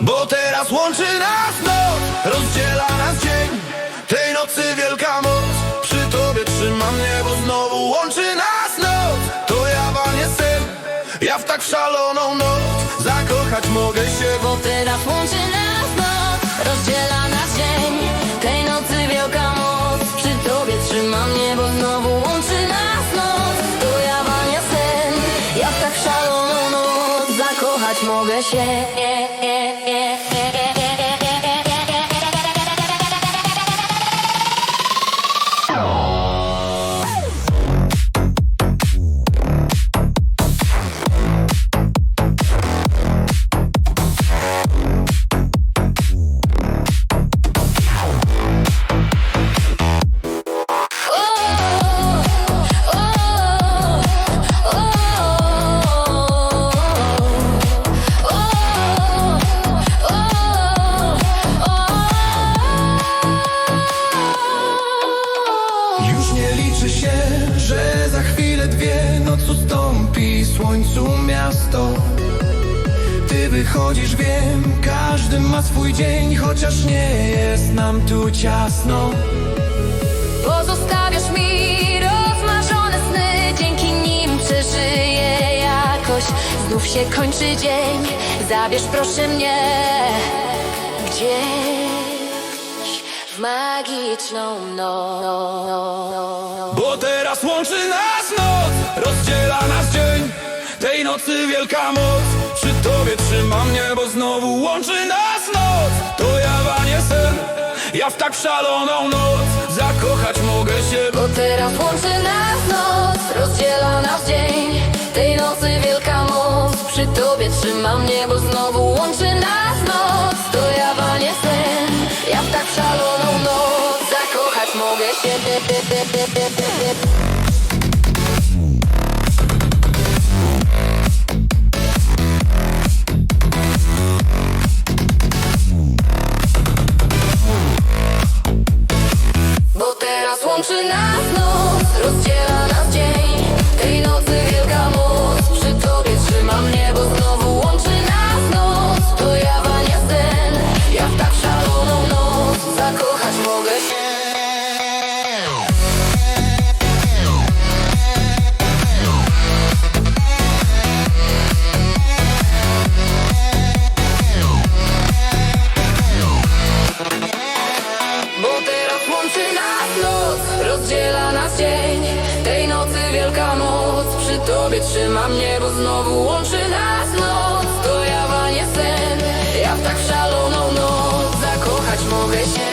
Bo teraz łączy nas noc Rozdziela nas dzień. Tej nocy wielka moc Przy tobie trzyma mnie, bo znowu łączy nas noc. To jawa nie sen Ja w tak szaloną noc. Zakochać mogę się, bo teraz łączy nas noc Rozdziela nas dzień. Tej nocy wielka moc Przy tobie trzyma mnie, bo znowu łączy nas noc. To jawa nie sen Ja w tak szaloną noc Zakochać mogę się Już nie liczy się, że za chwilę dwie Noc ustąpi słońcu miasto. Ty wychodzisz, wiem, każdy ma swój dzień Chociaż nie jest nam tu ciasno. Pozostawiasz mi rozmarzone sny Dzięki nim przeżyję jakoś. Znów się kończy dzień Zabierz proszę mnie. Gdzieś magiczną noc. Bo teraz łączy nas noc Rozdziela nas dzień. Tej nocy wielka moc. Przy tobie trzyma mnie, bo znowu łączy nas noc. To jawa nie sen. Ja w tak szaloną noc. Zakochać mogę się. Bo teraz łączy nas noc Rozdziela nas dzień. Tej nocy wielka moc. Przy tobie trzyma mnie, bo znowu łączy nas noc, rozdziela nas dzień. Tej nocy wielka moc, przy tobie trzymam niebo Znowu łączy nas noc, to jawa nie sen Ja w tak szaloną noc. Zakochać mogę się. Bo teraz łączy nas tobie trzyma mnie, bo znowu łączy nas noc. To jawa nie sen, ja w tak szaloną noc Zakochać mogę się.